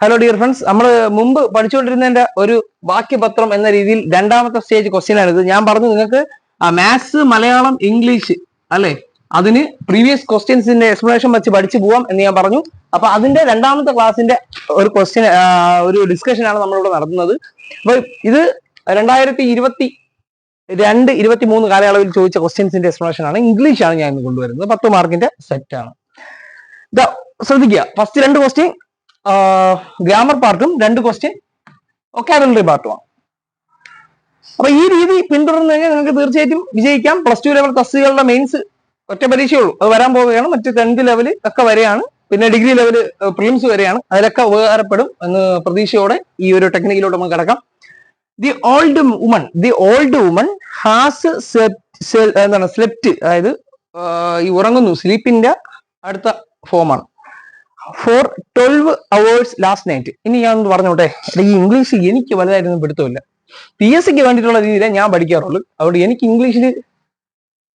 Hello dear friends നമ്മൾ മുമ്പ് പഠിച്ചുകൊണ്ടിരുന്നതിന്റെ ഒരു വാക്യപത്രം എന്ന രീതിയിൽ രണ്ടാമത്തെ സ്റ്റേജ് ക്വസ്റ്റ്യൻ ആണ് ഇത് ഞാൻ പറഞ്ഞു നിങ്ങൾക്ക് മാത്സ് മലയാളം ഇംഗ്ലീഷ് അല്ലെ? അതിന് പ്രീവിയസ് ക്വസ്റ്റ്യൻസിന്റെ എക്സ്പ്ലനേഷൻ വെച്ച് പഠിച്ചു പോവാം എന്ന് ഞാൻ പറഞ്ഞു. അപ്പൊ അതിന്റെ രണ്ടാമത്തെ ക്ലാസ്സിന്റെ ഒരു ക്വസ്റ്റ്യൻ ഒരു ഡിസ്കഷൻ ആണ് നമ്മളിവിടെ നടത്തുന്നത്. അപ്പൊ ഇത് രണ്ടായിരത്തി ഇരുപത്തി രണ്ട് ഇരുപത്തി മൂന്ന് കാലയളവിൽ ചോദിച്ച ക്വസ്റ്റ്യൻസിന്റെ എക്സ്പ്ലനേഷൻ ആണ്. ഇംഗ്ലീഷ് ആണ് ഞാൻ ഇന്ന് കൊണ്ടുവരുന്നത്. പത്ത് മാർക്കിന്റെ സെറ്റ് ആണ്. ശ്രദ്ധിക്കുക. ഫസ്റ്റ് രണ്ട് ക്വസ്റ്റ്യൻ ഗ്രാമർ പാർട്ടും രണ്ട് ക്വസ്റ്റ്യൻ ഒക്കാബുലറി പാർട്ടുമാണ് അപ്പൊ ഈ രീതി പിന്തുടർന്നു കഴിഞ്ഞാൽ നിങ്ങൾക്ക് തീർച്ചയായിട്ടും വിജയിക്കാം. പ്ലസ് ടു ലെവൽ തസ്തികളുടെ മെയിൻസ് ഒറ്റ പരീക്ഷയുള്ളൂ അത് വരാൻ പോവുകയാണ്. മറ്റ് ടെൻത്ത് ലെവൽ ഒക്കെ വരെയാണ്. പിന്നെ ഡിഗ്രി ലെവൽ പ്രിലിംസ് വരെയാണ്. അതിലൊക്കെ ഉപകാരപ്പെടും എന്ന് പ്രതീക്ഷയോടെ ഈ ഒരു ടെക്നിക്കിലോട്ട് നമുക്ക് കിടക്കാം. The old woman the old woman has എന്താണ് സ്ലെപ്റ്റ് അതായത് ഈ ഉറങ്ങുന്നു. സ്ലീപ്പിന്റെ അടുത്ത ഫോമാണ് for twelve hours last night ഇനി ഞാൻ പറഞ്ഞോട്ടെ? ഈ ഇംഗ്ലീഷ് എനിക്ക് വലുതായിരുന്നു പിടുത്തമില്ല. പി എസ് സിക്ക് വേണ്ടിയിട്ടുള്ള രീതിയിലേ ഞാൻ പഠിക്കാറുള്ളൂ. അതുകൊണ്ട് എനിക്ക് ഇംഗ്ലീഷിൽ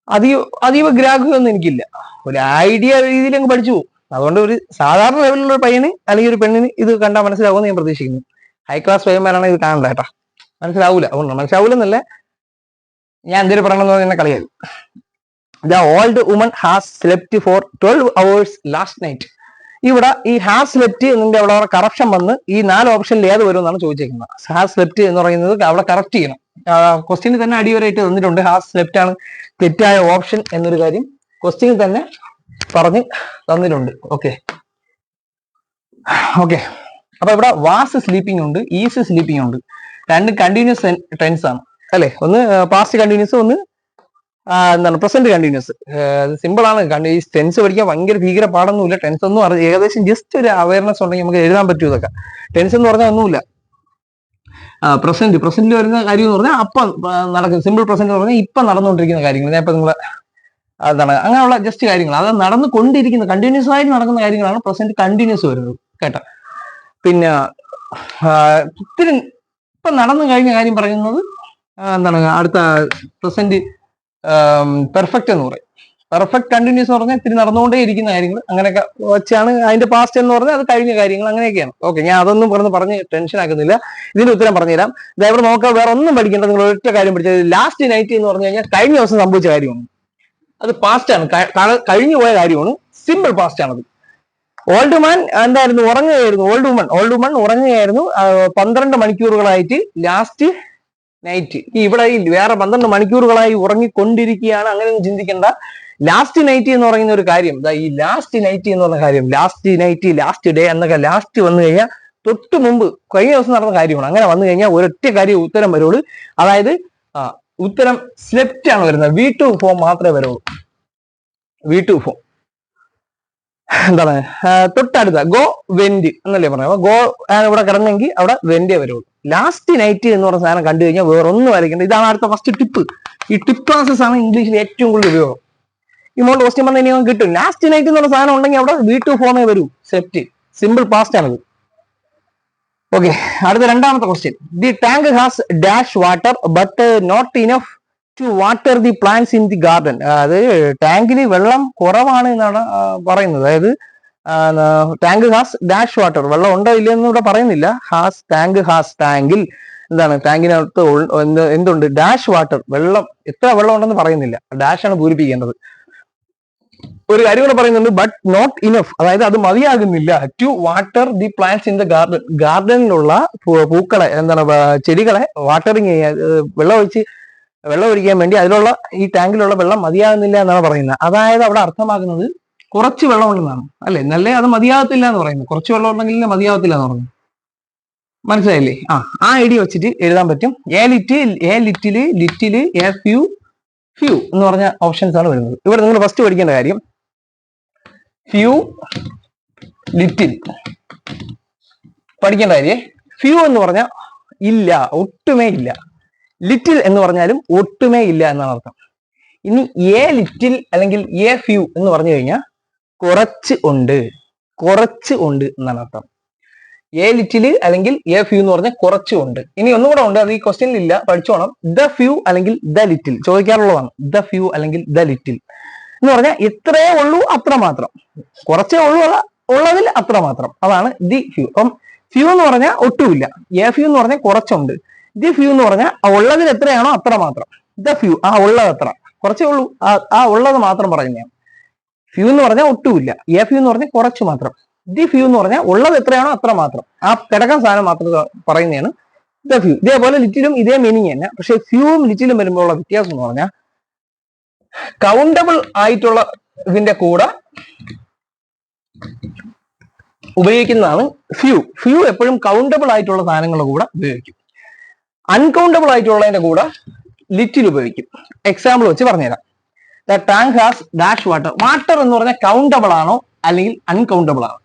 അതീവ അതീവ ഗ്രാഹ്യമൊന്നും എനിക്കില്ല. ഒരു ഐഡിയ രീതിയിൽ അങ്ങ് പഠിച്ചു പോകും. അതുകൊണ്ട് ഒരു സാധാരണ ലെവലിലുള്ള പയ്യന് അല്ലെങ്കിൽ ഒരു പെണ്ണിന് ഇത് കണ്ടാൽ മനസ്സിലാവുമെന്ന് ഞാൻ പ്രതീക്ഷിക്കുന്നു. ഹൈ ക്ലാസ് പയ്യന്മാരാണ് ഇത് കാണണ്ട കേട്ടാ. മനസ്സിലാവൂല. അതുകൊണ്ട് മനസ്സിലാവൂലെന്നല്ല ഞാൻ എന്തൊരു പറയണമെന്ന് പറഞ്ഞാൽ കളിയായി the old woman has slept for twelve hours last night ഇവിടെ ഈ ഹാസ് സ്ലെപ്റ്റ് എന്നതിന്റെ അവിടെ അവിടെ കറക്ഷൻ വന്ന് ഈ നാല് ഓപ്ഷനിൽ ഏത് വരും എന്നാണ് ചോദിച്ചിരിക്കുന്നത് ഹാസ് സ്ലെപ്റ്റ് എന്ന് പറയുന്നത് അവിടെ കറക്റ്റ് ചെയ്യണം. ക്വസ്റ്റ്യനിൽ തന്നെ അടിയോരായിട്ട് തന്നിട്ടുണ്ട്. ഹാസ് സ്ലെപ്റ്റ് ആണ് തെറ്റായ ഓപ്ഷൻ എന്നൊരു കാര്യം ക്വസ്റ്റ്യനിൽ തന്നെ പറഞ്ഞ് തന്നിട്ടുണ്ട്. ഓക്കെ ഓക്കെ അപ്പൊ ഇവിടെ വാസ് സ്ലീപ്പിംഗ് ഉണ്ട് ഈസ് സ്ലീപ്പിംഗ് ഉണ്ട്. രണ്ട് കണ്ടിന്യൂസ് ടെൻസ് ആണ്. അല്ലെ? ഒന്ന് പാസ്റ്റ് കണ്ടിന്യൂസ് ഒന്ന് എന്താണ് പ്രസന്റ് കണ്ടിന്യൂസ് സിമ്പിൾ ആണ്. ഈ ടെൻസ് പഠിക്കാൻ ഭയങ്കര ഭീകര പാടൊന്നുമില്ല. ടെൻസ് ഒന്നും അറിയാം ഏകദേശം ജസ്റ്റ് ഒരു അവയർനെസ് ഉണ്ടെങ്കിൽ നമുക്ക് എഴുതാൻ പറ്റൂ ഇതൊക്കെ. ടെൻസ് എന്ന് പറഞ്ഞാൽ ഒന്നുമില്ല. പ്രസന്റ് പ്രസന്റിൽ വരുന്ന കാര്യം എന്ന് പറഞ്ഞാൽ അപ്പം നടക്കും. സിമ്പിൾ പ്രസന്റ് എന്ന് പറഞ്ഞാൽ ഇപ്പം നടന്നുകൊണ്ടിരിക്കുന്ന കാര്യങ്ങൾ. ഞാൻ ഇപ്പൊ നിങ്ങളെ അതാണ്. അങ്ങനെയുള്ള ജസ്റ്റ് കാര്യങ്ങൾ. അത് നടന്നുകൊണ്ടിരിക്കുന്ന കണ്ടിന്യൂസ് ആയിട്ട് നടക്കുന്ന കാര്യങ്ങളാണ് പ്രസന്റ് കണ്ടിന്യൂസ് വരുന്നത്. കേട്ടോ? പിന്നെ ഇത്തിരി ഇപ്പൊ നടന്നു കഴിഞ്ഞ കാര്യം പറയുന്നത് എന്താണ് അടുത്ത പ്രസന്റ് പെർഫെക്റ്റ് എന്ന് പറയും. പെർഫെക്റ്റ് കണ്ടിന്യൂസ് എന്ന് പറഞ്ഞാൽ ഇത്തിരി നടന്നുകൊണ്ടേ ഇരിക്കുന്ന കാര്യങ്ങൾ. അങ്ങനെയൊക്കെ വെച്ചാണ് അതിന്റെ പാസ്റ്റ് എന്ന് പറഞ്ഞാൽ അത് കഴിഞ്ഞ കാര്യങ്ങൾ അങ്ങനെയൊക്കെയാണ്. ഓക്കെ ഞാൻ അതൊന്നും പറഞ്ഞ് പറഞ്ഞ് ടെൻഷൻ ആക്കുന്നില്ല. ഇതിന്റെ ഉത്തരം പറഞ്ഞുതരാം. ദാ നോക്കുക നോക്കാം വേറെ ഒന്നും പഠിക്കേണ്ട നിങ്ങൾ ഒറ്റ കാര്യം പഠിച്ചത് ലാസ്റ്റ് നൈറ്റ് എന്ന് പറഞ്ഞു കഴിഞ്ഞാൽ കഴിഞ്ഞ ദിവസം സംഭവിച്ച കാര്യമാണ്. അത് പാസ്റ്റ് ആണ്. കഴിഞ്ഞു പോയ കാര്യമാണ്. സിമ്പിൾ പാസ്റ്റ് ആണത്. ഓൾഡ് മാൻ എന്തായിരുന്നു? ഉറങ്ങുകയായിരുന്നു. ഓൾഡ് വുമൺ ഓൾഡ് വുമൺ ഉറങ്ങുകയായിരുന്നു. പന്ത്രണ്ട് മണിക്കൂറുകളായിട്ട് ലാസ്റ്റ് നൈറ്റ് ഇവിടെ ഈ വേറെ പന്ത്രണ്ട് മണിക്കൂറുകളായി ഉറങ്ങിക്കൊണ്ടിരിക്കുകയാണ്. അങ്ങനെയൊന്നും ചിന്തിക്കേണ്ട. ലാസ്റ്റ് നൈറ്റ് എന്ന് പറയുന്ന ഒരു കാര്യം ഈ ലാസ്റ്റ് നൈറ്റ് എന്ന് പറഞ്ഞ കാര്യം ലാസ്റ്റ് നൈറ്റ് ലാസ്റ്റ് ഡേ എന്നൊക്കെ ലാസ്റ്റ് വന്നു കഴിഞ്ഞാൽ തൊട്ട് മുമ്പ് കഴിഞ്ഞ ദിവസം നടന്ന കാര്യമാണ്. അങ്ങനെ വന്നു കഴിഞ്ഞാൽ ഒരൊറ്റ കാര്യം ഉത്തരം വരുള്ളൂ. അതായത് ഉത്തരം സ്ലെപ്റ്റ് ആണ് വരുന്നത്. വി ടു ഫോം മാത്രമേ വരുള്ളൂ. വി ടു ഫോം എന്താണ്? തൊട്ടടുത്ത ഗോ വെന്റ് എന്നല്ലേ പറഞ്ഞു ഗോ ഇവിടെ കിടന്നെങ്കിൽ അവിടെ വെന്റേ വരുള്ളൂ ലാസ്റ്റ് നൈറ്റ് എന്ന് പറഞ്ഞ സാധനം കണ്ടു കഴിഞ്ഞാൽ വേറെ ഒന്നും വരയ്ക്കേണ്ട ഇതാണ് അടുത്ത ഫസ്റ്റ് ടിപ്പ് ഈ ടിപ്പ് ക്ലാസ്സസ് ആണ് ഇംഗ്ലീഷിൽ ഏറ്റവും കൂടുതൽ ഉപയോഗം. ഈ മോൾ ക്വസ്റ്റ്യൻ വന്നു കഴിഞ്ഞാൽ കിട്ടും. ലാസ്റ്റ് നൈറ്റ് എന്ന് പറഞ്ഞ സാധനം ഉണ്ടെങ്കിൽ അവിടെ വി ടു ഫോമേ വരൂ. സെറ്റ് സിമ്പിൾ പാസ്റ്റ് ആണത് ഓക്കെ അടുത്ത രണ്ടാമത്തെ question the tank has dash water but not enough to water the plants in the garden അതായത് ടാങ്കിൽ വെള്ളം കുറവാണ് എന്നാണ് പറയുന്നത്. അതായത് ടാങ്ക് ഹാസ് ഡാഷ് വാട്ടർ വെള്ളം ഉണ്ടോ ഇല്ലയെന്ന് ഇവിടെ പറയുന്നില്ല. ഹാസ് ടാങ്ക് ഹാസ് ടാങ്കിൽ എന്താണ് ടാങ്കിനകത്ത് എന്തുണ്ട്? ഡാഷ് വാട്ടർ വെള്ളം എത്ര വെള്ളം ഉണ്ടെന്ന് പറയുന്നില്ല. ഡാഷ് ആണ് പൂരിപ്പിക്കേണ്ടത്. ഒരു കാര്യം കൂടെ പറയുന്നുണ്ട് ബട്ട് നോട്ട് ഇനഫ് അതായത് അത് മതിയാകുന്നില്ല. To water the plants in the garden ഗാർഡനിലുള്ള പൂക്കളെ എന്താണ് ചെടികളെ വാട്ടറിങ് വെള്ളം ഒഴിച്ച് വെള്ളം ഒഴിക്കാൻ വേണ്ടി അതിലുള്ള ഈ ടാങ്കിലുള്ള വെള്ളം മതിയാകുന്നില്ല എന്നാണ് പറയുന്നത്. അതായത് അവിടെ അർത്ഥമാക്കുന്നത് കുറച്ച് വെള്ളം ഉണ്ടെന്നാണ്. അല്ലെ? നല്ല അത് മതിയാകത്തില്ല എന്ന് പറയുന്നത് കുറച്ച് വെള്ളം ഉണ്ടെങ്കിൽ മതിയാകത്തില്ല എന്ന് പറഞ്ഞു മനസ്സിലായില്ലേ? ആ ആ ഐഡിയ വെച്ചിട്ട് എഴുതാൻ പറ്റും. A lit a little little a few few എന്ന് പറഞ്ഞ ഓപ്ഷൻസ് ആണ് വരുന്നത്. ഇവിടെ നിങ്ങൾ ഫസ്റ്റ് പഠിക്കേണ്ട കാര്യം ഫ്യൂ ലിറ്റിൽ പഠിക്കേണ്ട കാര്യം ഫ്യൂ എന്ന് പറഞ്ഞാൽ ഇല്ല ഒട്ടുമേ ഇല്ല. ലിറ്റിൽ എന്ന് പറഞ്ഞാലും ഒട്ടുമേ ഇല്ല എന്നാണ് അർത്ഥം. ഇനി എ ലിറ്റിൽ അല്ലെങ്കിൽ എ ഫ്യൂ എന്ന് പറഞ്ഞു കഴിഞ്ഞാൽ കുറച്ച് ഉണ്ട്. കുറച്ച് ഉണ്ട് എന്നാണ് അർത്ഥം. എ ലിറ്റിൽ അല്ലെങ്കിൽ എ ഫ്യൂ എന്ന് പറഞ്ഞാൽ കുറച്ച് ഉണ്ട്. ഇനി ഒന്നും കൂടെ ഉണ്ട്. അത് ഈ ക്വസ്റ്റ്യനിൽ ഇല്ല. പഠിച്ചോണം ദ ഫ്യൂ അല്ലെങ്കിൽ ദ ലിറ്റിൽ. ചോദിക്കാറുള്ളതാണ്. ദ ഫ്യൂ അല്ലെങ്കിൽ ദ ലിറ്റിൽ. എന്ന് പറഞ്ഞാൽ ഇത്രേ ഉള്ളൂ അത്ര മാത്രം. കുറച്ചേ ഉള്ളൂ ഉള്ളതിൽ അത്ര മാത്രം. അതാണ് ദി ഫ്യൂ. അപ്പം ഫ്യൂ എന്ന് പറഞ്ഞാൽ ഒട്ടുമില്ല. എ ഫ്യൂ എന്ന് പറഞ്ഞാൽ കുറച്ചുണ്ട്. ദി ഫ്യൂ എന്ന് പറഞ്ഞാൽ ഉള്ളതിൽ എത്രയാണോ അത്ര മാത്രം. ദ ഫ്യൂ ആ ഉള്ളത് എത്ര? കുറച്ചേ ഉള്ളൂ. ആ ആ ഉള്ളത് മാത്രം പറയുന്നതാണ് ഫ്യൂ എന്ന് പറഞ്ഞാൽ ഒട്ടുമില്ല. എ ഫ്യൂ എന്ന് പറഞ്ഞാൽ കുറച്ച് മാത്രം. ദി ഫ്യൂ എന്ന് പറഞ്ഞാൽ ഉള്ളത് എത്രയാണോ അത്ര മാത്രം. ആ കിടക്കാൻ സാധനം മാത്രം പറയുന്നതാണ് ദ ഫ്യൂ ഇതേപോലെ ലിറ്റിലും ഇതേ മീനിങ് തന്നെ. പക്ഷെ ഫ്യൂവും ലിറ്റിലും വരുമ്പോഴുള്ള വ്യത്യാസം എന്ന് പറഞ്ഞാൽ കൗണ്ടബിൾ ആയിട്ടുള്ള ഇതിന്റെ കൂടെ ഉപയോഗിക്കുന്നതാണ് ഫ്യൂ ഫ്യൂ എപ്പോഴും കൗണ്ടബിൾ ആയിട്ടുള്ള സാധനങ്ങളുടെ കൂടെ ഉപയോഗിക്കും. അൺകൗണ്ടബിൾ ആയിട്ടുള്ളതിന്റെ കൂടെ ലിറ്റിൽ ഉപയോഗിക്കും. എക്സാമ്പിൾ വെച്ച് പറഞ്ഞുതരാം. The tank has dash water water എന്ന് പറഞ്ഞാൽ കൗണ്ടബിൾ ആണോ അല്ലെങ്കിൽ അൺകൗണ്ടബിൾ ആണോ?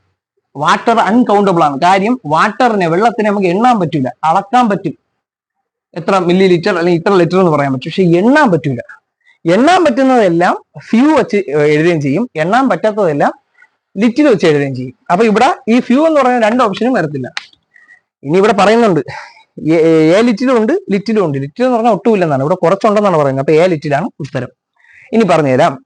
വാട്ടർ അൺകൗണ്ടബിൾ ആണ്. കാര്യം വാട്ടറിനെ വെള്ളത്തിനെ നമുക്ക് എണ്ണാൻ പറ്റില്ല അളക്കാൻ പറ്റും. എത്ര മില്ലി ലിറ്റർ അല്ലെങ്കിൽ ഇത്ര ലിറ്റർ എന്ന് പറയാൻ പറ്റും. പക്ഷെ എണ്ണാൻ പറ്റില്ല എണ്ണാൻ പറ്റുന്നതെല്ലാം ഫ്യൂ വെച്ച് എഴുതുകയും ചെയ്യും. എണ്ണാൻ പറ്റാത്തതെല്ലാം ലിറ്റിൽ വെച്ച് എഴുതുകയും ചെയ്യും. അപ്പൊ ഇവിടെ ഈ ഫ്യൂ എന്ന് പറയുന്ന രണ്ട് ഓപ്ഷനും വരത്തില്ല. ഇനി ഇവിടെ പറയുന്നുണ്ട്. എ- ലിറ്റിലും ഉണ്ട് ലിറ്റിലും ഉണ്ട് ലിറ്റിൽ എന്ന് പറഞ്ഞാൽ ഒട്ടുമില്ലെന്നാണ്. ഇവിടെ കുറച്ചുണ്ടെന്നാണ് പറയുന്നത്. അപ്പൊ എ ലിറ്റിലാണ് ഉത്തരം. ഇനി പറഞ്ഞുതരാം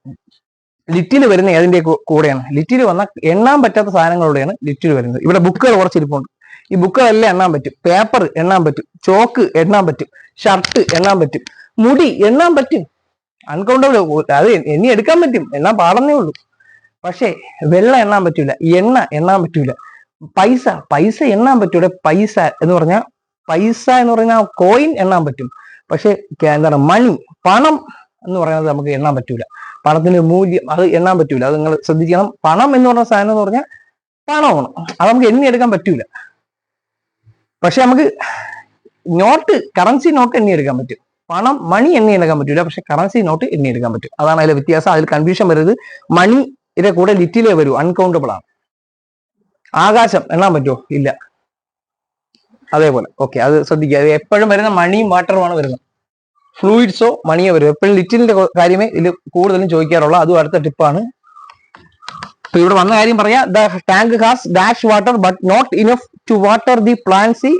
ലിറ്റിൽ വരുന്ന ഏതിന്റെ കൂടെയാണ്? ലിറ്റിൽ വന്ന എണ്ണാൻ പറ്റാത്ത സാധനങ്ങളുടെയാണ് ലിറ്റിൽ വരുന്നത്. ഇവിടെ ബുക്കുകൾ കുറച്ച് ഇരിപ്പുണ്ട്. ഈ ബുക്കുകളെല്ലാം എണ്ണാൻ പറ്റും. പേപ്പർ എണ്ണാൻ പറ്റും. ചോക്ക് എണ്ണാൻ പറ്റും. ഷർട്ട് എണ്ണാൻ പറ്റും. മുടി എണ്ണാൻ പറ്റും. അൺകൗണ്ടബിൾ. അത് എണ്ണി എടുക്കാൻ പറ്റും. എണ്ണാൻ പാടുന്നേ ഉള്ളൂ. പക്ഷേ വെള്ളം എണ്ണാൻ പറ്റൂല. എണ്ണ എണ്ണാൻ പറ്റൂല. പൈസ പൈസ എണ്ണാൻ പറ്റൂടെ പൈസ എന്ന് പറഞ്ഞാൽ പൈസ എന്ന് പറയുന്ന കോയിൻ എണ്ണാൻ പറ്റും. പക്ഷെ എന്താണ് മണി പണം എന്ന് പറയുന്നത് നമുക്ക് എണ്ണാൻ പറ്റൂല. പണത്തിന്റെ മൂല്യം അത് എണ്ണാൻ പറ്റൂല. അത് നിങ്ങൾ ശ്രദ്ധിക്കണം. പണം എന്ന് പറഞ്ഞ സാധനം എന്ന് പറഞ്ഞാൽ പണമാണ്. അത് നമുക്ക് എണ്ണി എടുക്കാൻ പറ്റൂല. പക്ഷെ നമുക്ക് നോട്ട് കറൻസി നോട്ട് എണ്ണി എടുക്കാൻ പറ്റും. പണം മണി എണ്ണി എടുക്കാൻ പറ്റൂല. പക്ഷെ കറൻസി നോട്ട് എണ്ണി എടുക്കാൻ പറ്റും. അതാണ് അതിലെ വ്യത്യാസം. അതിൽ കൺഫ്യൂഷൻ മണി ഇതിന്റെ കൂടെ ലിറ്റിലേ വരൂ. അൺകൗണ്ടബിൾ ആണ്. ആകാശം എണ്ണാൻ പറ്റുമോ? ഇല്ല. അതേപോലെ. ഓക്കെ അത് ശ്രദ്ധിക്കുക. അത് എപ്പോഴും വരുന്ന മണിയും വാട്ടറുമാണ് വരുന്നത്. ഫ്ലൂയിഡ്സോ മണിയോ വരും എപ്പോഴും ലിറ്റിലിന്റെ കാര്യമേ ഇതിൽ കൂടുതലും ചോദിക്കാറുള്ളൂ. അതും അടുത്ത ടിപ്പാണ് അപ്പൊ ഇവിടെ വന്ന കാര്യം പറയാ. The tank has dash water but not enough to water the plants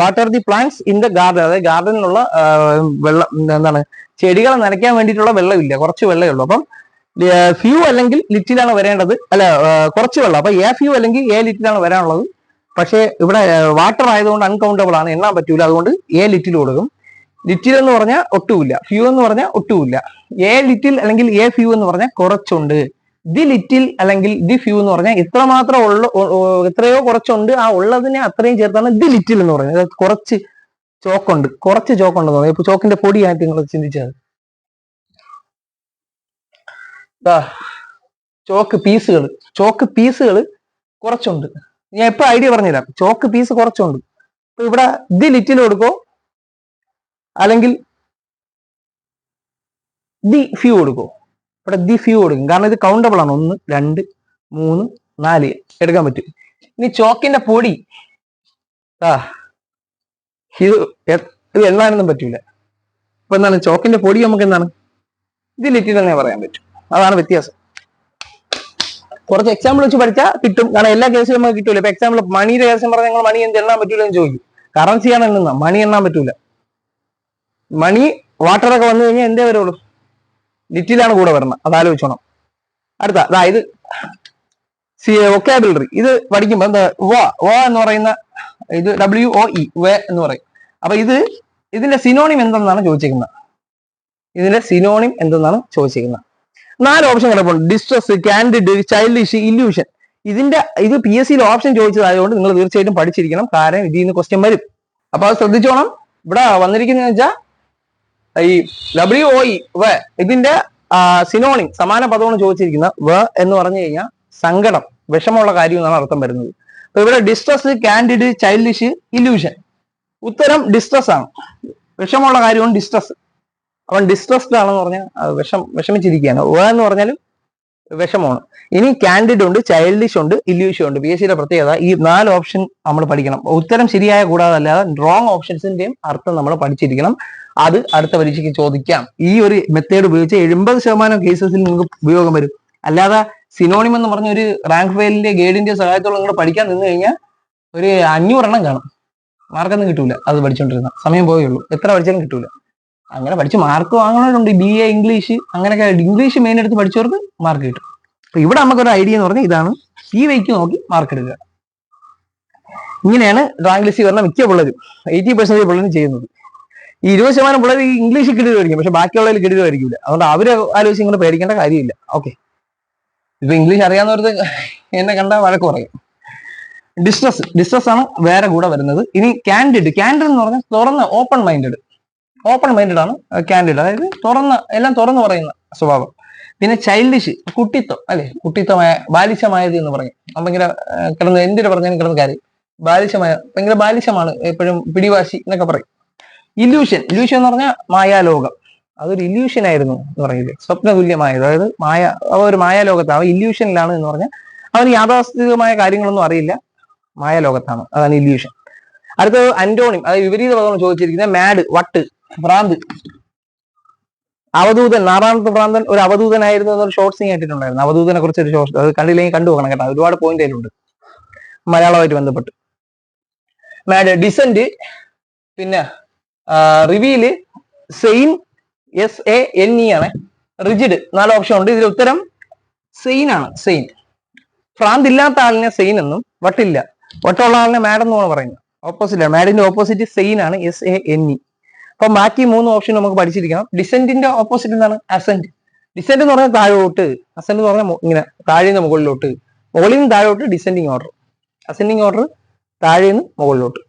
water the plants in the garden അതായത് ഗാർഡനിലുള്ള വെള്ളം എന്താണ് ചെടികളെ നനയ്ക്കാൻ വേണ്ടിയിട്ടുള്ള വെള്ളമില്ല. കുറച്ച് വെള്ളമേ ഉള്ളൂ. അപ്പം ഫ്യൂ അല്ലെങ്കിൽ ലിറ്റിലാണ് വരേണ്ടത്. അല്ല കുറച്ച് വെള്ളം. അപ്പൊ എ ഫ്യൂ അല്ലെങ്കിൽ എ ലിറ്റിലാണ് വരാനുള്ളത്. പക്ഷേ ഇവിടെ വാട്ടർ ആയതുകൊണ്ട് അൺകൗണ്ടബിൾ ആണ്. എണ്ണാൻ പറ്റൂല. അതുകൊണ്ട് എ ലിറ്റിൽ കൊടുക്കും. ലിറ്റിൽ എന്ന് പറഞ്ഞാൽ ഒട്ടുമില്ല. ഫ്യൂ എന്ന് പറഞ്ഞാൽ ഒട്ടുമില്ല. എ ലിറ്റിൽ അല്ലെങ്കിൽ എ ഫ്യൂ എന്ന് പറഞ്ഞാൽ കുറച്ചുണ്ട്. ദി ലിറ്റിൽ അല്ലെങ്കിൽ ദി ഫ്യൂ എന്ന് പറഞ്ഞാൽ ഇത്രമാത്രം ഉള്ള എത്രയോ കുറച്ചുണ്ട്. ആ ഉള്ളതിനെ അത്രയും ചേർത്താണ് ദി ലിറ്റിൽ എന്ന് പറയുന്നത്. കുറച്ച് ചോക്കുണ്ട്. കുറച്ച് ചോക്കുണ്ടെന്ന് തോന്നുന്നു. ഇപ്പൊ ചോക്കിന്റെ പൊടിയായിട്ട് നിങ്ങൾ ചിന്തിച്ചത്. ചോക്ക് പീസുകൾ ചോക്ക് പീസുകൾ കുറച്ചുണ്ട്. ഞാൻ ഇപ്പൊ ഐഡിയ പറഞ്ഞുതരാം. ചോക്ക് പീസ് കുറച്ചുണ്ട്. അപ്പൊ ഇവിടെ ദി ലിറ്റിൽ കൊടുക്കോ? അല്ലെങ്കിൽ ദി ഫ്യൂ കൊടുക്കോ? ഇവിടെ ദി ഫ്യൂ കൊടുക്കും. കാരണം ഇത് കൗണ്ടബിൾ ആണ്. ഒന്ന് രണ്ട് മൂന്ന് നാല് എടുക്കാൻ പറ്റും. ഇനി ചോക്കിന്റെ പൊടി. ആ ഇത് ഇത് എണ്ണാനൊന്നും പറ്റൂല. ഇപ്പൊ എന്താണ്? ചോക്കിന്റെ പൊടി നമുക്ക് എന്താണ്? ഇത് ലിറ്റിൽ തന്നെ പറയാൻ പറ്റും. അതാണ് വ്യത്യാസം. കുറച്ച് എക്സാമ്പിൾ വെച്ച് പഠിച്ചാൽ കിട്ടും. കാരണം എല്ലാ കേസിലും നമുക്ക് കിട്ടൂല. ഇപ്പൊ എക്സാമ്പിൾ മണിയുടെ കേസം പറഞ്ഞാൽ നിങ്ങൾ മണി എന്ത് എണ്ണാൻ പറ്റൂല എന്ന് ചോദിക്കും. കറൻസിയാണ് എണ്ണുന്ന. മണി എണ്ണാൻ പറ്റൂല. മണി വാട്ടറൊക്കെ വന്നു കഴിഞ്ഞാൽ എന്തേ വരുള്ളൂ? ലിറ്റിലാണ് കൂടെ വരണം. അത് ആലോചിച്ചോണം. അടുത്ത അതായത് സി വൊക്കാബിലറി ഇത് പഠിക്കുമ്പോൾ എന്താ വ വ എന്ന് പറയുന്ന ഇത് ഡബ്ല്യു ഒ ഇ വ എന്ന് പറയും. അപ്പൊ ഇത് ഇതിന്റെ സിനോണിം എന്തെന്നാണ് ചോദിച്ചിരിക്കുന്നത് ഇതിന്റെ സിനോണിം എന്തെന്നാണ് ചോദിച്ചിരിക്കുന്നത് നാല് ഓപ്ഷൻ കിടപ്പുണ്ട് ഡിസ്ട്രസ് കാൻഡിഡ് ചൈൽഡിഷ് ഇല്യൂഷൻ ഇതിന്റെ ഇത് പി എസ് സിയിൽ ഓപ്ഷൻ ചോദിച്ചതായതുകൊണ്ട് നിങ്ങൾ തീർച്ചയായിട്ടും പഠിച്ചിരിക്കണം. കാരണം ഇതിൽ നിന്ന് ക്വസ്റ്റ്യൻ വരും. അപ്പൊ അത് ശ്രദ്ധിച്ചോണം. ഇവിടെ വന്നിരിക്കുന്നത് വെച്ചാൽ ഈ ഡബ്ല്യു ഒ വ ഇതിന്റെ സിനോണിം സമാന പദമാണ് ചോദിച്ചിരിക്കുന്ന വ എന്ന് പറഞ്ഞു കഴിഞ്ഞാൽ സങ്കടം വിഷമമുള്ള കാര്യം എന്നാണ് അർത്ഥം വരുന്നത്. അപ്പൊ ഇവിടെ ഡിസ്ട്രസ് കാൻഡിഡ് ചൈൽഡിഷ് ഇല്യൂഷൻ ഉത്തരം ഡിസ്ട്രസ് ആണ്. വിഷമമുള്ള കാര്യമാണ് ഡിസ്ട്രസ് അവൻ ഡിസ്ട്രസ്ഡ് ആണെന്ന് പറഞ്ഞാൽ വിഷം വിഷമിച്ചിരിക്കുകയാണ്. ഓ എന്ന് പറഞ്ഞാലും വിഷമമാണ്. ഇനി കാൻഡിഡ് ഉണ്ട് ചൈൽഡിഷ് ഉണ്ട് ഇല്യൂഷൻ ഉണ്ട്. പി എസ് സിയുടെ പ്രത്യേകത ഈ നാല് ഓപ്ഷൻ നമ്മൾ പഠിക്കണം. ഉത്തരം ശരിയായ കൂടാതെ അല്ലാതെ റോങ് ഓപ്ഷൻസിന്റെയും അർത്ഥം നമ്മൾ പഠിച്ചിരിക്കണം. അത് അടുത്ത പരീക്ഷയ്ക്ക് ചോദിക്കാം. ഈ ഒരു മെത്തേഡ് ഉപയോഗിച്ച് എഴുപത് ശതമാനം കേസസിൽ നിങ്ങൾക്ക് ഉപയോഗം വരും. അല്ലാതെ സിനോണിം എന്ന് പറഞ്ഞ ഒരു റാങ്ക് ഫയലിന്റെ ഗൈഡിന്റെ സഹായത്തോടെ നിങ്ങൾ പഠിക്കാൻ നിന്ന് കഴിഞ്ഞാൽ ഒരു അഞ്ഞൂറെണ്ണം കാണും. മാർക്കൊന്നും കിട്ടൂല. അത് പഠിച്ചോണ്ടിരുന്ന സമയം പോയേ ഉള്ളൂ. എത്ര പഠിച്ചാലും കിട്ടൂല. അങ്ങനെ പഠിച്ച് മാർക്ക് വാങ്ങണവരുണ്ട്. ബി എ ഇംഗ്ലീഷ് അങ്ങനെയൊക്കെ ഇംഗ്ലീഷ് മെയിൻ എടുത്ത് പഠിച്ചവർക്ക് മാർക്ക് കിട്ടും. അപ്പൊ ഇവിടെ നമുക്കൊരു ഐഡിയ എന്ന് പറഞ്ഞാൽ ഇതാണ്. ഈ വൈക്ക് നോക്കി മാർക്ക് എടുക്കുക. ഇങ്ങനെയാണ് റാങ്ക് ലിസ്റ്റ് വരുന്ന മിക്ക പിള്ളേരും. എയ്റ്റി പെർസെന്റേജ് പിള്ളേരും ചെയ്യുന്നത്. ഈ ഇരുപത് ശതമാനം പിള്ളേർ ഈ ഇംഗ്ലീഷ് കിടിലായിരിക്കും പക്ഷെ ബാക്കിയുള്ളതിൽ കിടിലായിരിക്കില്ല അതുകൊണ്ട് അവർ ആലോചിച്ച് ഇങ്ങനെ പേടിക്കേണ്ട കാര്യമില്ല. ഓക്കെ ഇപ്പൊ ഇംഗ്ലീഷ് അറിയാവുന്നവർക്ക് എന്നെ കണ്ട വഴക്ക് പറയും. ഡിസ്ട്രസ് ഡിസ്ട്രസ് ആണ് വേറെ കൂടെ വരുന്നത്. ഇനി കാൻഡിഡ് കാൻഡിഡ് എന്ന് പറഞ്ഞാൽ തുറന്ന ഓപ്പൺ മൈൻഡഡ് ഓപ്പൺ മൈൻഡഡ് ആണ് കാൻഡിഡ് അതായത് തുറന്ന് എല്ലാം തുറന്ന് പറയുന്ന സ്വഭാവം. പിന്നെ ചൈൽഡിഷ് കുട്ടിത്വം അല്ലെ? കുട്ടിത്വമായ ബാലിശമായത് എന്ന് പറയും. ആ, കിടന്ന് എന്തിനു പറഞ്ഞാലും കിടന്ന് കാര്യം. ബാലിശമായ ഭയങ്കര ബാലിശമാണ് എപ്പോഴും പിടിവാശി എന്നൊക്കെ പറയും. ഇല്യൂഷൻ ഇല്യൂഷൻ എന്ന് പറഞ്ഞാൽ മായാലോകം. അതൊരു ഇല്യൂഷൻ ആയിരുന്നു എന്ന് പറയുന്നത്. സ്വപ്ന തുല്യമായത് അതായത് മായ അവ ഒരു മായാലോകത്താണ്. അവ ഇല്യൂഷനിലാണ് എന്ന് പറഞ്ഞാൽ അവന് യാഥാസ്ഥിതികമായ കാര്യങ്ങളൊന്നും അറിയില്ല. മായാലോകത്താണ്. അതാണ് ഇല്യൂഷൻ അടുത്തത് അന്റോണിം അതായത് വിപരീത പദമാണ് ചോദിച്ചിരിക്കുന്നത് മാഡ് വട്ട് ഭ്രാന്ത്. അവധൂതൻ നാറാമത്തെ ഭ്രാന്തൻ ഒരു അവധൂതനായിരുന്നു എന്നൊരു ഷോർട്ട് സീൻ കേട്ടിട്ടുണ്ടായിരുന്നു. അവധൂതനെ കുറിച്ച് ഒരു ഷോർട്ട് അത് കണ്ടില്ലെങ്കിൽ കണ്ടു പോകണം കേട്ടോ. ഒരുപാട് പോയിന്റ് അതിലുണ്ട്. മലയാളമായിട്ട് ബന്ധപ്പെട്ട്. മാഡ് ഡിസന്റ് പിന്നെ reveal sane S A N E ആണ്. റിജിഡ് നാല് ഓപ്ഷൻ ഉണ്ട്. ഇതിൽ ഉത്തരം സെയിൻ ആണ്. സെയിൻ ഭ്രാന്ത് ഇല്ലാത്ത ആളിനെ സെയിൻ എന്നും വട്ടില്ല. വട്ടമുള്ള ആളിനെ മാഡ് എന്നുമാണ് പറയുന്നത്. ഓപ്പോസിറ്റ് ആണ്. മാഡിന്റെ ഓപ്പോസിറ്റ് സെയിൻ ആണ് എസ് എ എൻ ഇ അപ്പൊ ബാക്കി മൂന്ന് ഓപ്ഷൻ നമുക്ക് പഠിച്ചിരിക്കണം. ഡിസെന്റിന്റെ ഓപ്പോസിറ്റ് എന്താണ് അസെന്റ് ഡിസെന്റ് എന്ന് പറഞ്ഞാൽ താഴോട്ട്. അസെന്റ് എന്ന് പറഞ്ഞാൽ ഇങ്ങനെ താഴെ നിന്ന് മുകളിലോട്ട്. മുകളിൽ നിന്ന് താഴോട്ട് ഡിസെൻഡിങ് ഓർഡർ അസെൻഡിങ് ഓർഡർ താഴെ നിന്ന് മുകളിലോട്ട്.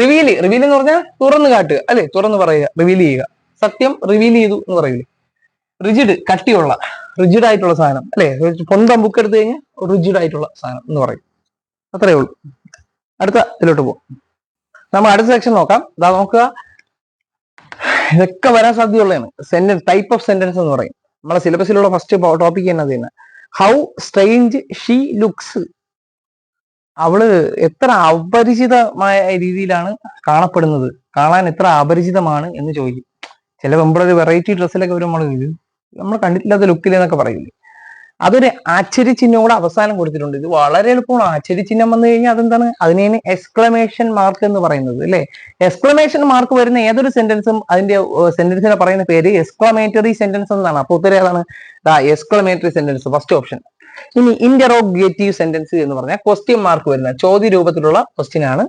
റിവീൽ റിവീൽ എന്ന് പറഞ്ഞാൽ തുറന്നു കാട്ടുക അല്ലെ? തുറന്നു പറയുക റിവീൽ ചെയ്യുക. സത്യം റിവീൽ ചെയ്തു എന്ന് പറയില്ലേ? റിജിഡ് കട്ടിയുള്ള റിജിഡ് ആയിട്ടുള്ള സാധനം അല്ലെ? പൊന്തം ബുക്ക് എടുത്തു കഴിഞ്ഞാൽ റിജിഡ് ആയിട്ടുള്ള സാധനം എന്ന് പറയും. അത്രയേ ഉള്ളൂ. അടുത്ത ഇതിലോട്ട് പോകും നമ്മൾ അടുത്ത സെക്ഷൻ നോക്കാം. ഇതാ നോക്കുക. ഇതൊക്കെ വരാൻ സാധ്യതയുള്ളതാണ്. സെന്റൻസ് ടൈപ്പ് ഓഫ് സെന്റൻസ് എന്ന് പറയും. നമ്മളെ സിലബസിലുള്ള ഫസ്റ്റ് ടോപ്പിക് തന്നെ അത് തന്നെ ഹൗ സ്ട്രെയിഞ്ച് ഷീ ലുക്സ് അവൾ എത്ര അപരിചിതമായ രീതിയിലാണ് കാണപ്പെടുന്നത്. കാണാൻ എത്ര അപരിചിതമാണ് എന്ന് ചോദിക്കും. ചില പെമ്പിളൊരു വെറൈറ്റി ഡ്രസ്സിലൊക്കെ വരും നമ്മൾ നമ്മൾ കണ്ടിട്ടില്ലാത്ത ലുക്കിലെന്നൊക്കെ പറയില്ലേ? അതൊരു ആശ്ചര്യചിഹ്നം കൂടെ അവസാനം കൊടുത്തിട്ടുണ്ട്. ഇത് വളരെ എളുപ്പമാണ്. ആശ്ചര്യചിഹ്നം വന്നു കഴിഞ്ഞാൽ അതെന്താണ്? അതിനെയാണ് എക്സ്ക്ലമേഷൻ മാർക്ക് എന്ന് പറയുന്നത് അല്ലെ? എക്സ്ക്ലമേഷൻ മാർക്ക് വരുന്ന ഏതൊരു സെന്റൻസും അതിന്റെ സെന്റൻസിനെ പറയുന്ന പേര് എക്സ്ക്ലമേറ്ററി സെന്റൻസ് എന്നാണ്. അപ്പൊ ഉത്തരം ഏതാണ്? എക്സ്ക്ലമേറ്ററി സെന്റൻസ് ഫസ്റ്റ് ഓപ്ഷൻ ഇനി ഇന്ററോഗേറ്റീവ് സെന്റൻസ് എന്ന് പറഞ്ഞാൽ ക്വസ്റ്റ്യൻ മാർക്ക് വരുന്ന ചോദ്യ രൂപത്തിലുള്ള ക്വസ്റ്റ്യൻ ആണ്.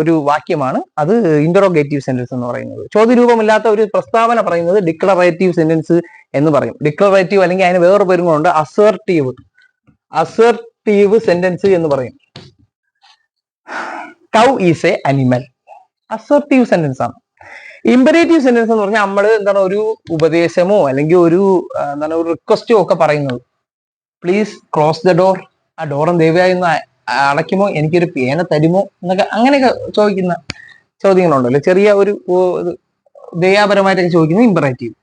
ഒരു വാക്യമാണ്. അത് ഇന്ററോഗേറ്റീവ് സെന്റൻസ് എന്ന് പറയുന്നത്. ചോദ്യരൂപമില്ലാത്ത ഒരു പ്രസ്താവന പറയുന്നത് ഡിക്ലറേറ്റീവ് സെന്റൻസ് എന്ന് പറയും. ഡിക്ലറേറ്റീവ് അല്ലെങ്കിൽ അതിന് വേറെ പേരും കൊണ്ട് അസേർട്ടീവ് അസേർട്ടീവ് സെന്റൻസ് എന്ന് പറയും. Cow is a animal assertive sentence ആണ്. ഇമ്പരേറ്റീവ് സെന്റൻസ് എന്ന് പറഞ്ഞാൽ നമ്മൾ എന്താണ് ഒരു ഉപദേശമോ അല്ലെങ്കിൽ ഒരു എന്താണ് ഒരു റിക്വസ്റ്റോ ഒക്കെ പറയുന്നത്. പ്ലീസ് ക്ലോസ് ദ ഡോർ ആ ഡോറും ദയവായി ഒന്ന് അടയ്ക്കുമോ? എനിക്കൊരു പേന തരുമോ? എന്നൊക്കെ അങ്ങനെയൊക്കെ ചോദിക്കുന്ന ചോദ്യങ്ങളുണ്ടല്ലോ ചെറിയ ഒരു ദയാപരമായിട്ടൊക്കെ ചോദിക്കുന്നത് ഇമ്പറേറ്റീവ്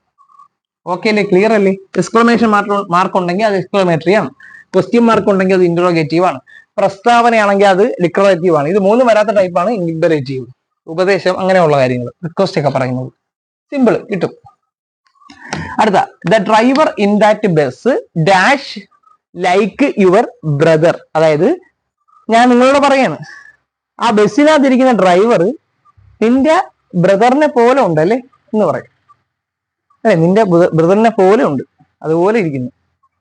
ഓക്കെ അല്ലേ? ക്ലിയർ അല്ലേ? എക്സ്ക്ലമേഷൻ മാർക്ക് ഉണ്ടെങ്കിൽ അത് എക്സ്ക്ലമേറ്ററി ആണ്. ക്വസ്റ്റ്യൻ മാർക്ക് ഉണ്ടെങ്കിൽ അത് ഇന്ററോഗേറ്റീവ് ആണ്. പ്രസ്താവനയാണെങ്കിൽ അത് ഡിക്ലറേറ്റീവ് ആണ്. ഇത് മൂന്നും വരാത്ത ടൈപ്പാണ് ഇമ്പറേറ്റീവ് ഉപദേശം അങ്ങനെയുള്ള കാര്യങ്ങൾ. റിക്വസ്റ്റ് ഒക്കെ പറയുന്നത്. സിമ്പിൾ കിട്ടും. അടുത്ത. The driver in that bus dash like your brother അതായത് ഞാൻ നിങ്ങളോട് പറയാണ്. ആ ബസ്സിനകത്തിരിക്കുന്ന ഡ്രൈവർ നിന്റെ ബ്രദറിനെ പോലെ ഉണ്ട് അല്ലേ എന്ന് പറയും. അല്ലെ? നിന്റെ ബ്രദറിനെ പോലെ ഉണ്ട്. അതുപോലെ ഇരിക്കുന്നു.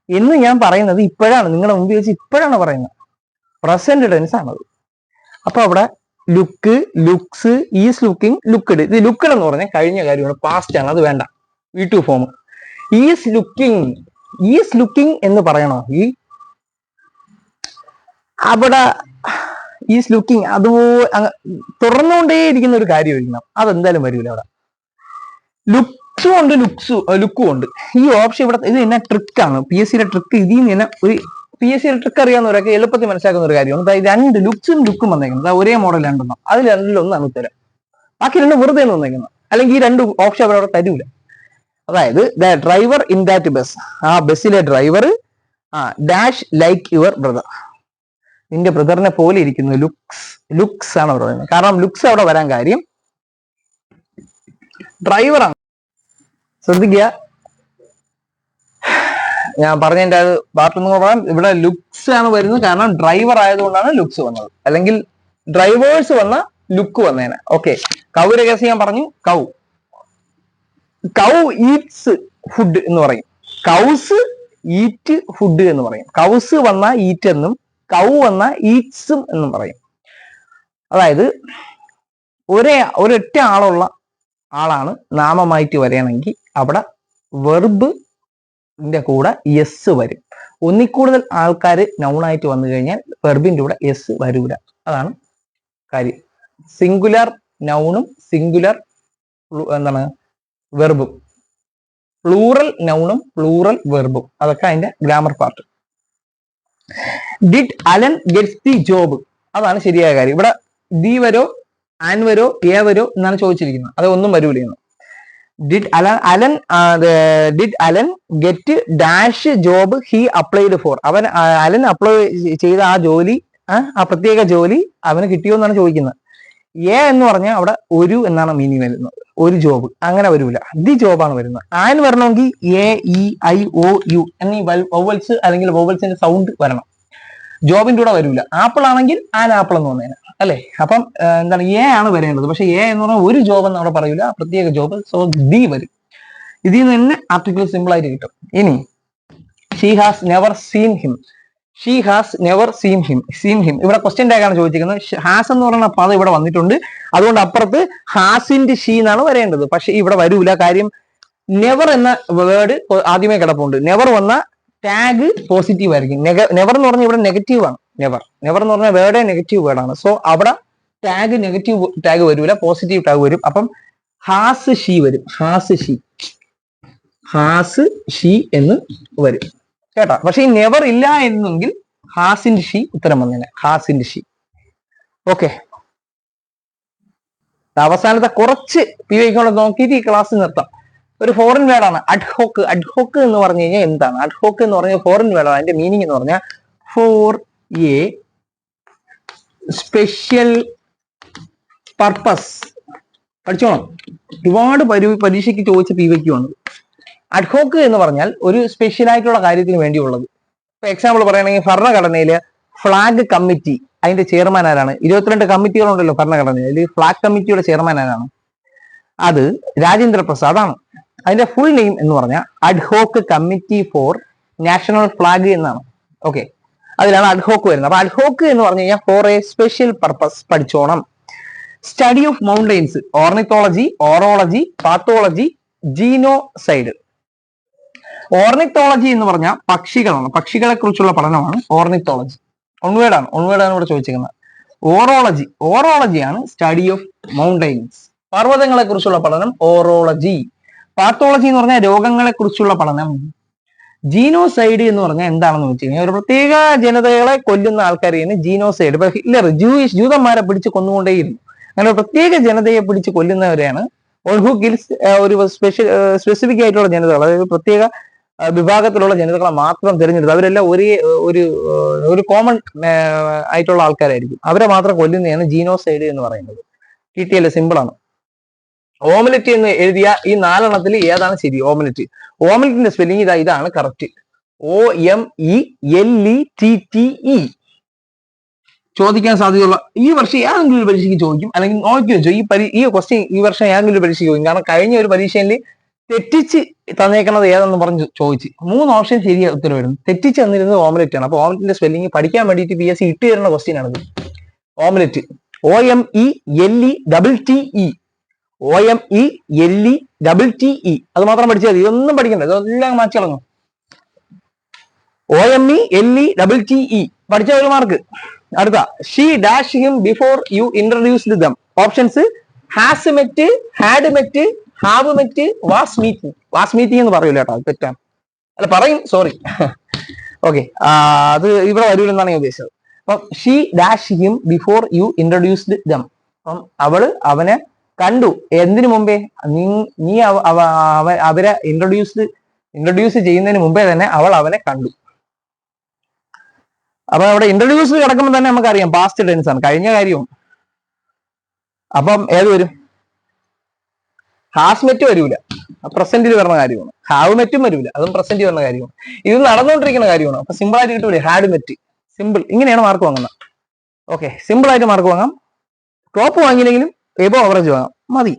എന്ന് ഞാൻ പറയുന്നത് ഇപ്പോഴാണ്. നിങ്ങളുടെ മുമ്പിൽ വെച്ച് ഇപ്പോഴാണ് പറയുന്നത്. പ്രസന്റ് ടെൻസ് ആണത്. അപ്പൊ അവിടെ look looks is looking looked ഇത് ലുക്കഡ് എന്ന് പറഞ്ഞാൽ കഴിഞ്ഞ കാര്യമാണ്. പാസ്റ്റ് ആണ്. അത് വേണ്ട. V two form is looking is looking എന്ന് പറയണോ? ഈ അവിടെ ഈസ് ലുക്കിംഗ് അതുപോലെ തുറന്നുകൊണ്ടേ തുറന്നുകൊണ്ടേയിരിക്കുന്ന ഒരു കാര്യമായിരിക്കണം. അതെന്തായാലും വരില്ല അവിടെ. ലുക്സും ഉണ്ട് ലുക്സും ലുക്കും ഉണ്ട്. ഈ ഓപ്ഷൻ ഇവിടെ ഇത് തന്നെ ട്രിക്കാണ് പി എസ് സിയുടെ ട്രിക്ക് ഇതിൽ നിന്ന് തന്നെ ഒരു പി എസ് സിയുടെ ട്രിക്ക് അറിയാവുന്നവരൊക്കെ എളുപ്പത്തിൽ മനസ്സിലാക്കുന്ന ഒരു കാര്യമാണ്. അതായത് രണ്ട് ലുക്സും ലുക്കും വന്നേക്കുന്നത്. ഒരേ മോഡൽ രണ്ടെണ്ണം. അതിൽ രണ്ടിലൊന്നാണ് ഉത്തരം. ബാക്കി രണ്ട് വെറുതെ വന്നേക്കുന്നത്. അല്ലെങ്കിൽ ഈ രണ്ട് ഓപ്ഷൻ അവരവിടെ തരൂല. അതായത് the driver in that bus ആ ബസ്സിലെ ഡ്രൈവർ ആ ഡാഷ് ലൈക്ക് യുവർ ബ്രദർ നിന്റെ ബ്രദറിനെ പോലെ ഇരിക്കുന്നു. ലുക്സ് ലുക്സ് ആണ് പറയുന്നത്. കാരണം ലുക്സ് അവിടെ വരാൻ കാര്യം ഡ്രൈവറാണ് ശ്രദ്ധിക്കുക. ഞാൻ പറഞ്ഞതിന്റെ അത് ബാത്റൂം പറയാം ഇവിടെ ലുക്സ് ആണ് വരുന്നത്. കാരണം ഡ്രൈവർ ആയതുകൊണ്ടാണ് ലുക്സ് വന്നത്. അല്ലെങ്കിൽ ഡ്രൈവേഴ്സ് വന്ന ലുക്ക് വന്നേനെ. ഓക്കെ കൗര രഹസ്യം ഞാൻ പറഞ്ഞു. കൗ. കൗ ഈറ്റ്സ് ഫുഡ് എന്ന് പറയും. കൗസ് ഈറ്റ് ഫുഡ് എന്ന് പറയും. കൗസ് വന്ന ഈറ്റ് എന്നും കൗ എന്ന ഈറ്റ്സും എന്നും പറയും. അതായത് ഒരേ ഒരൊറ്റ ആളുള്ള ആളാണ് നാമമായിട്ട് വരികയാണെങ്കിൽ അവിടെ വെർബ് കൂടെ എസ് വരും. ഒന്നിൽ കൂടുതൽ ആൾക്കാർ നൗണായിട്ട് വന്നു കഴിഞ്ഞാൽ വെർബിന്റെ കൂടെ എസ് വരൂല. അതാണ് കാര്യം. സിംഗുലർ നൗണും സിംഗുലർ എന്താണ് വെർബും പ്ലൂറൽ നൗണും പ്ലൂറൽ വെർബും അതൊക്കെ അതിന്റെ grammar part did Alan gets the job അതാണ് ശരിയായ കാര്യം. ഇവിടെ ദി വരോ ആൻ വരോ എ വരോ എന്നാണ് ചോദിച്ചിരിക്കുന്നത്. അത് ഒന്നും വരൂല did Alan Alan did Alan get dash job he applied for അവൻ അലൻ അപ്ലൈ ചെയ്ത ആ ജോലി ആ പ്രത്യേക ജോലി അവന് കിട്ടിയോ എന്നാണ് ചോദിക്കുന്നത്. എ എന്ന് പറഞ്ഞാൽ അവിടെ ഒരു എന്നാണ് മീനിങ് വരുന്നത്. ഒരു ജോബ് അങ്ങനെ വരൂല. ദി ജോബാണ് വരുന്നത്. ആൻ വരണമെങ്കിൽ A E I O U എന്നീ വവൽസ് അല്ലെങ്കിൽ വവൽസിന്റെ സൗണ്ട് വരണം. ജോബിന്റെ കൂടെ വരൂല. ആപ്പിൾ ആണെങ്കിൽ ആൻ ആപ്പിൾ എന്ന് പറഞ്ഞു അല്ലെ? അപ്പം എന്താണ് എ ആണ് വരേണ്ടത്. പക്ഷെ എ എന്ന് പറഞ്ഞാൽ ഒരു ജോബ് എന്ന് അവിടെ പറയൂല. പ്രത്യേക ജോബ് സോ ദി വരും. ഇതിൽ നിന്ന് തന്നെ ആർട്ടിക്കിൾ സിമ്പിൾ ആയിട്ട് കിട്ടും. ഇനി she has never seen him she has never seen him seen him ഇവിടെ ക്വസ്റ്റ്യൻ ടാഗാണ് ചോദിച്ചിരിക്കുന്നത്. ഹാസ് എന്ന് പറയുന്ന പദം ഇവിടെ വന്നിട്ടുണ്ട്. അതുകൊണ്ട് അപ്പുറത്ത് ഹാസിന്റെ ഷീ എന്നാണ് വരേണ്ടത്. പക്ഷെ ഇവിടെ വരൂല. കാര്യം നെവർ എന്ന വേർഡ് ആദ്യമേ കിടപ്പുണ്ട്. നെവർ വന്ന ടാഗ് പോസിറ്റീവ് ആയിരിക്കും. നെവർ എന്ന് പറഞ്ഞാൽ ഇവിടെ നെഗറ്റീവ് ആണ്. നെവർ നെവർ എന്ന് പറഞ്ഞാൽ വേർഡേ നെഗറ്റീവ് വേർഡാണ് സോ അവിടെ ടാഗ് നെഗറ്റീവ് ടാഗ് വരൂല. പോസിറ്റീവ് ടാഗ് വരും. അപ്പം ഹാസ് ഷീ വരും. ഹാസ് ഷീ ഹാസ് ഷീ എന്ന് വരും. കേട്ടോ? പക്ഷെ ഈ നെവർ ഇല്ല എന്നെങ്കിൽ ഹാസിന്റെ ഷി ഉത്തരം വന്നേനെ. ഹാസിന്റെ ഷി. ഓക്കെ. അവസാനത്തെ കുറച്ച് പി വൈക്കോടെ നോക്കിയിട്ട് ഈ ക്ലാസ് നിർത്താം. ഒരു ഫോറിൻ വേർഡാണ് അഡ്ഹോക്ക് അഡ്ഹോക്ക് എന്ന് പറഞ്ഞു കഴിഞ്ഞാൽ എന്താണ്? അഡ്ഹോക്ക് എന്ന് പറഞ്ഞാൽ ഫോറിൻ വേർഡാണ് അതിന്റെ മീനിങ് എന്ന് പറഞ്ഞാൽ ഫോർ എ സ്പെഷ്യൽ പർപ്പസ് പഠിച്ചോണം ഒരുപാട് പരീക്ഷയ്ക്ക് ചോദിച്ച പി വയ്ക്ക് വന്നത് അഡ്ഹോക്ക് എന്ന് പറഞ്ഞാൽ ഒരു സ്പെഷ്യൽ ആയിട്ടുള്ള കാര്യത്തിന് വേണ്ടിയുള്ളത്. ഇപ്പൊ എക്സാമ്പിൾ പറയുകയാണെങ്കിൽ ഭരണഘടനയിൽ ഫ്ലാഗ് കമ്മിറ്റി അതിന്റെ ചെയർമാൻ ആരാണ്? ഇരുപത്തിരണ്ട് കമ്മിറ്റികളുണ്ടല്ലോ ഭരണഘടനയിൽ. ഫ്ലാഗ് കമ്മിറ്റിയുടെ ചെയർമാൻ ആരാണ്? അത് രാജേന്ദ്ര പ്രസാദ് ആണ്. അതിന്റെ ഫുൾ നെയിം എന്ന് പറഞ്ഞാൽ ad hoc committee for national flag എന്നാണ്. ഓക്കെ അതിലാണ് അഡ്ഹോക്ക് വരുന്നത്. അപ്പൊ അഡ്ഹോക്ക് എന്ന് പറഞ്ഞു കഴിഞ്ഞാൽ for a special purpose പഠിച്ചോണം. Study of mountains ornithology orology pathology genocide ornithology എന്ന് പറഞ്ഞാൽ പക്ഷികളാണ്. പക്ഷികളെ കുറിച്ചുള്ള പഠനമാണ് ഓർണിത്തോളജി ഒൺവേഡാണ് ഒൺവേഡാണ് ഇവിടെ ചോദിച്ചിരിക്കുന്നത്. ഓറോളജി ഓറോളജിയാണ് സ്റ്റഡി ഓഫ് മൗണ്ടൈൻസ് പർവതങ്ങളെ കുറിച്ചുള്ള പഠനം ഓറോളജി പാത്തോളജി എന്ന് പറഞ്ഞാൽ രോഗങ്ങളെ കുറിച്ചുള്ള പഠനം. ജീനോസൈഡ് എന്ന് പറഞ്ഞാൽ എന്താണെന്ന് വെച്ച് കഴിഞ്ഞാൽ ഒരു പ്രത്യേക ജനതകളെ കൊല്ലുന്ന ആൾക്കാരെയാണ് ജീനോസൈഡ് ഇപ്പൊ ഹിറ്റ്ലർ ജൂയിഷ് ജൂതന്മാരെ പിടിച്ച് കൊന്നുകൊണ്ടേയിരുന്നു. അങ്ങനെ പ്രത്യേക ജനതയെ പിടിച്ച് കൊല്ലുന്നവരെയാണ്. ഒൾഹു ഗിൽസ് ഒരു സ്പെഷ്യൽ സ്പെസിഫിക് ആയിട്ടുള്ള ജനതകൾ. അതായത് പ്രത്യേക വിഭാഗത്തിലുള്ള ജനതകളെ മാത്രം തിരഞ്ഞെടുത്ത് അവരെല്ലാം ഒരേ ഒരു ഒരു കോമൺ ആയിട്ടുള്ള ആൾക്കാരായിരിക്കും. അവരെ മാത്രം കൊല്ലുന്നതാണ് ജീനോസൈഡ് എന്ന് പറയുന്നത്. കിട്ടിയല്ലേ സിമ്പിളാണ് ഓമലറ്റ് എന്ന് എഴുതിയ ഈ നാലെണ്ണത്തിൽ ഏതാണ് ശരി? ഓമലറ്റ് ഓമലറ്റിന്റെ സ്പെല്ലിംഗ് ഇതാ ഇതാണ് correct O M E L E T T E ചോദിക്കാൻ സാധ്യതയുള്ള ഈ വർഷം ഏതെങ്കിലും ഒരു പരീക്ഷയ്ക്ക് ചോദിക്കും? അല്ലെങ്കിൽ നോക്കി വെച്ചോ ഈ പരി ഈ ക്വസ്റ്റ്യൻ ഈ വർഷം ഏതെങ്കിലും ഒരു പരീക്ഷയ്ക്ക് ചോദിക്കും? കാരണം കഴിഞ്ഞ ഒരു പരീക്ഷയിൽ തെറ്റിച്ച് തന്നേക്കണത് ഏതെന്ന് പറഞ്ഞ് ചോദിച്ച്. മൂന്ന് ഓപ്ഷൻ ഉത്തരം വരുന്നു തെറ്റിച്ച് തന്നിരുന്നത് ഓംലെറ്റ് ആണ്. അപ്പൊ ഓംലെറ്റിന്റെ സ്പെല്ലിംഗ് പഠിക്കാൻ വേണ്ടിയിട്ട് പി എസ് സി ഇട്ട് തരുന്ന ക്വസ്റ്റ്യൻ ആണിത്. Omelette O M E L E double T E O M E L E double T E അത് മാത്രം പഠിച്ചാൽ മതി. ഇതൊന്നും പഠിക്കണ്ട. ഇതെല്ലാം മാറ്റി കളഞ്ഞു O M E L E double T E പഠിച്ച ഒരു മാർക്ക് അടുത്ത. She dash him before you introduced them options has met had met have met was meeting was meeting എന്ന് പറയൂല കേട്ടോ തെറ്റാ. അല്ല പറയും സോറി ഓക്കെ അത് ഇവിടെ വരൂലെന്നാണ് ഞാൻ ഉദ്ദേശിച്ചത്. അപ്പം she dash him before you introduced them അപ്പം അവൾ അവനെ കണ്ടു. എന്തിനു മുമ്പേ? നീ നീ അവ- അവ- അവ- അവരെ ഇൻട്രൊഡ്യൂസ്ഡ് ഇൻട്രൊഡ്യൂസ് ചെയ്യുന്നതിന് മുമ്പേ തന്നെ അവൾ അവനെ കണ്ടു. അപ്പൊ അവിടെ ഇൻട്രൊഡ്യൂസ് കിടക്കുമ്പോൾ തന്നെ നമുക്കറിയാം പാസ്റ്റ് ടെൻസ് ആണ്. കഴിഞ്ഞ കാര്യവും. അപ്പം ഏത് വരും? ഹാസ്മെറ്റ് വരൂല. പ്രസന്റിൽ വരുന്ന കാര്യമാണ്. ഹാവ് മെറ്റും വരൂല. അതും പ്രസന്റിൽ വരുന്ന കാര്യമാണ്. ഇത് നടന്നുകൊണ്ടിരിക്കുന്ന കാര്യമാണ്. അപ്പൊ സിമ്പിൾ ആയിട്ട് കിട്ടൂലേ? ഹാഡ് മെറ്റ് സിമ്പിൾ ഇങ്ങനെയാണ് മാർക്ക് വാങ്ങുന്നത്. ഓക്കെ സിമ്പിൾ ആയിട്ട് മാർക്ക് വാങ്ങാം. ടോപ്പ് വാങ്ങിയില്ലെങ്കിലും എബോ അവറേജ് വാങ്ങാം. മതി.